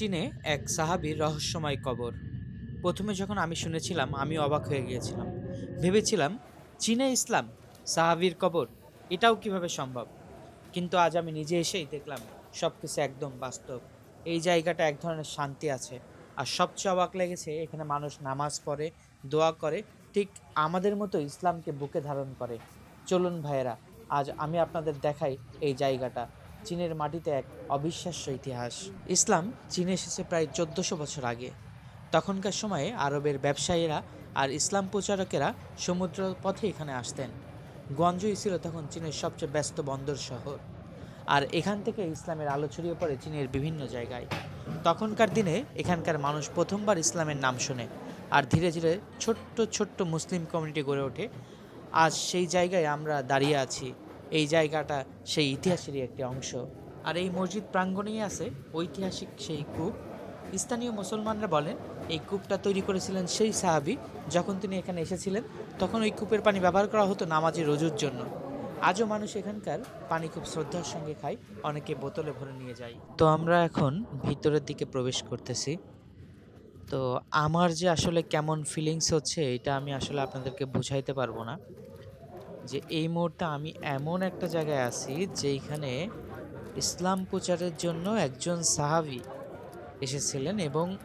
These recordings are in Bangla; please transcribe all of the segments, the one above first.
চীনে এক সাহাবীর রহস্যময় কবর। প্রথমে যখন আমি শুনেছিলাম, আমি অবাক হয়ে গিয়েছিলাম। ভেবেছিলাম, চীনে ইসলাম, সাহাবীর কবর, এটাও কীভাবে সম্ভব? কিন্তু আজ আমি নিজে এসেই দেখলাম সব কিছু একদম বাস্তব। এই জায়গাটা এক ধরনের শান্তি আছে। আর সবচেয়ে অবাক লেগেছে, এখানে মানুষ নামাজ পড়ে, দোয়া করে, ঠিক আমাদের মতো ইসলামকে বুকে ধারণ করে। চলুন ভাইয়েরা, আজ আমি আপনাদের দেখাই এই জায়গাটা। চীনের মাটিতে এক অবিশ্বাস্য ইতিহাস। ইসলাম চীনে এসেছে প্রায় চোদ্দশো বছর আগে। তখনকার সময়ে আরবের ব্যবসায়ীরা আর ইসলাম প্রচারকেরা সমুদ্র পথে এখানে আসতেন। গুয়াংজুই ছিল তখন চীনের সবচেয়ে ব্যস্ত বন্দর শহর। আর এখান থেকে ইসলামের আলো ছড়িয়ে পড়ে চীনের বিভিন্ন জায়গায়। তখনকার দিনে এখানকার মানুষ প্রথমবার ইসলামের নাম শোনে আর ধীরে ধীরে ছোট্ট ছোট্ট মুসলিম কমিউনিটি গড়ে ওঠে। আজ সেই জায়গায় আমরা দাঁড়িয়ে আছি। এই জায়গাটা সেই ইতিহাসেরই একটি অংশ। আর এই মসজিদ প্রাঙ্গণেই আছে ঐতিহাসিক সেই কূপ। স্থানীয় মুসলমানরা বলেন, এই কূপটা তৈরি করেছিলেন সেই সাহাবি যখন তিনি এখানে এসেছিলেন, তখন ওই কূপের পানি ব্যবহার করা হতো নামাজে রোজুর জন্য। আজও মানুষ এখানকার পানি খুব শ্রদ্ধার সঙ্গে খায়, অনেকে বোতলে ভরে নিয়ে যায়। তো আমরা এখন ভিতরের দিকে প্রবেশ করতেছি। তো আমার যে আসলে কেমন ফিলিংস হচ্ছে, এটা আমি আসলে আপনাদেরকে বুঝাইতে পারব না। যে এই মুহূর্তে আমি এমন একটা জায়গায় আছি যেইখানে ইসলাম প্রচারের জন্য একজন সাহাবি এসেছিলেন এবং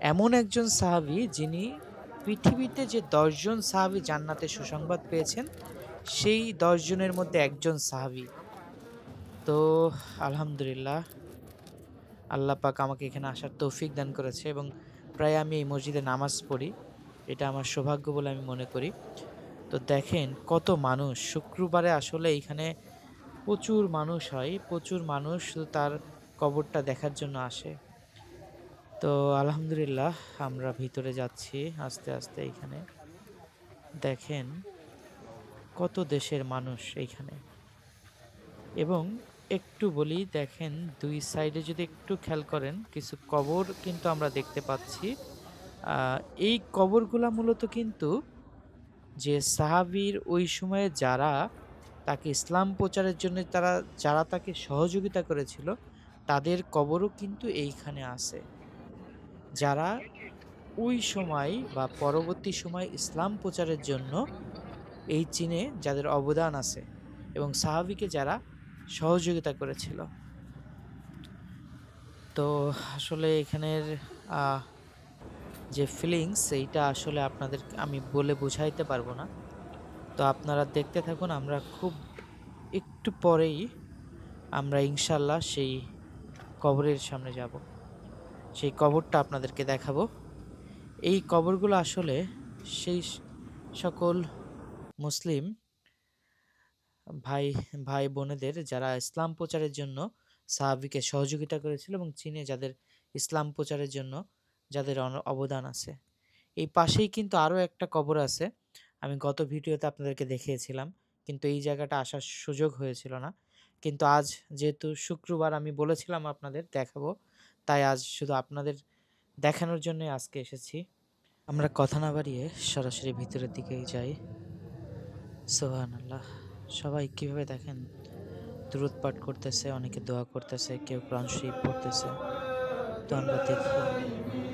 এমন একজন সাহাবি যিনি পৃথিবীতে যে দশজন সাহাবি জান্নাতে সুসংবাদ পেয়েছেন, সেই দশজনের মধ্যে একজন সাহাবি। তো আলহামদুলিল্লাহ, আল্লাহ পাক আমাকে এখানে আসার তৌফিক দান করেছে এবং প্রায় আমি এই মসজিদে নামাজ পড়ি। এটা আমার সৌভাগ্য বলে আমি মনে করি। তো দেখেন কত মানুষ। শুক্রবারে আসলে এইখানে প্রচুর মানুষ হয়, প্রচুর মানুষ তার কবরটা দেখার জন্য আসে। তো আলহামদুলিল্লাহ আমরা ভিতরে যাচ্ছি আস্তে আস্তে এইখানে দেখেন কত দেশের মানুষ এইখানে এবং একটু বলি, দেখেন দুই সাইডে যদি একটু খেয়াল করেন, কিছু কবর কিন্তু আমরা দেখতে পাচ্ছি। এই কবরগুলা মূলত কিন্তু যে সাহাবীর ওই সময়ে যারা তাকে ইসলাম প্রচারের জন্য তারা, যারা তাকে সহযোগিতা করেছিল, তাদের কবরও কিন্তু এইখানে আছে। যারা ওই সময় বা পরবর্তী সময় ইসলাম প্রচারের জন্য এই চীনে যাদের অবদান আছে এবং সাহাবিকে যারা সহযোগিতা করেছিল। তো আসলে এখানের যে ফিলিংস এইটা আসলে আপনাদের আমি বলে বোঝাইতে পারব না। তো আপনারা দেখতে থাকুন, আমরা খুব একটু পরেই আমরা ইনশাল্লাহ সেই কবরের সামনে যাব। সেই কবরটা আপনাদেরকে দেখাবো। এই কবরগুলো আসলে সেই সকল মুসলিম ভাই ভাই বোনেদের যারা ইসলাম প্রচারের জন্য সাহাবিকে সহযোগিতা করেছিল এবং চীনে যাদের ইসলাম প্রচারের জন্য যাদের অবদান আছে। এই পাশেই কিন্তু আরও একটা কবর আছে। আমি গত ভিডিওতে আপনাদেরকে দেখিয়েছিলাম, কিন্তু এই জায়গাটা আসার সুযোগ হয়েছিল না। কিন্তু আজ যেহেতু শুক্রবার আমি বলেছিলাম আপনাদের দেখাবো, তাই আজ শুধু আপনাদের দেখানোর জন্যই আজকে এসেছি। আমরা কথা না বাড়িয়ে সরাসরি ভিতরের দিকেই যাই। সোহান আল্লাহ সবাই কীভাবে দেখেন? দূরত পাঠ করতেছে, অনেকে দোয়া করতেছে, কেউ কোরআন শরীফ পড়তেছে। তো আমরা দেখি।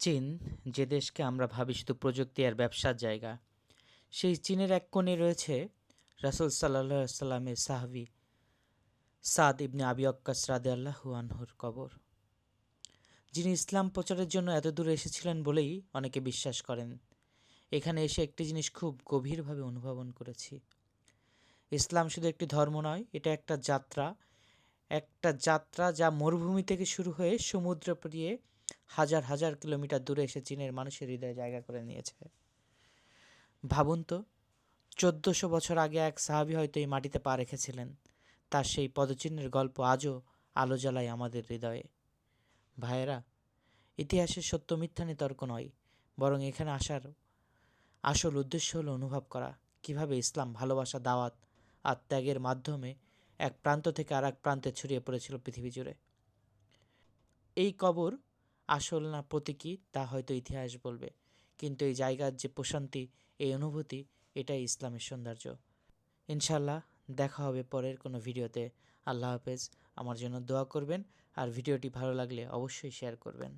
চীন, যে দেশকে আমরা ভাবি শুধু প্রযুক্তি আর ব্যবসার জায়গা, সেই চীনের এক কোণে রয়েছে রাসুল সাল্লাহ সাল্লামের সাহাবি সাদ ইবনে আবি অক্কাস রাদে আল্লাহু আনহুর কবর। যিনি ইসলাম প্রচারের জন্য এত দূরে এসেছিলেন বলেই অনেকে বিশ্বাস করেন। এখানে এসে একটি জিনিস খুব গভীরভাবে অনুধাবন করেছি। ইসলাম শুধু একটি ধর্ম নয়, এটা একটা যাত্রা। একটা যাত্রা যা মরুভূমি থেকে শুরু হয়ে সমুদ্র পেরিয়ে হাজার হাজার কিলোমিটার দূরে এসে চীনের মানুষের হৃদয়ে জায়গা করে নিয়েছে। ভাবুন তো, চোদ্দোশো বছর আগে এক সাহাবি হয়তো এই মাটিতে পা রেখেছিলেন। তার সেই পদচিহ্নের গল্প আজও আলো জ্বালায় আমাদের হৃদয়ে। ভাইয়েরা, ইতিহাসের সত্য মিথ্যা তর্ক নয়, বরং এখানে আসার আসল উদ্দেশ্য হলো অনুভব করা। কীভাবে ইসলাম ভালোবাসা, দাওয়াত আর ত্যাগের মাধ্যমে এক প্রান্ত থেকে আর এক প্রান্তে ছড়িয়ে পড়েছিল পৃথিবী জুড়ে। এই কবর আসল না প্রতীকী তা হয়তো ইতিহাস বলবে, কিন্তু এই জায়গার যে প্রশান্তি, এই অনুভূতি, এটাই ইসলামের সৌন্দর্য। ইনশাল্লাহ দেখা হবে পরের কোনো ভিডিওতে। আল্লাহ হাফেজ, আমার জন্য দোয়া করবেন, আর ভিডিওটি ভালো লাগলে অবশ্যই শেয়ার করবেন।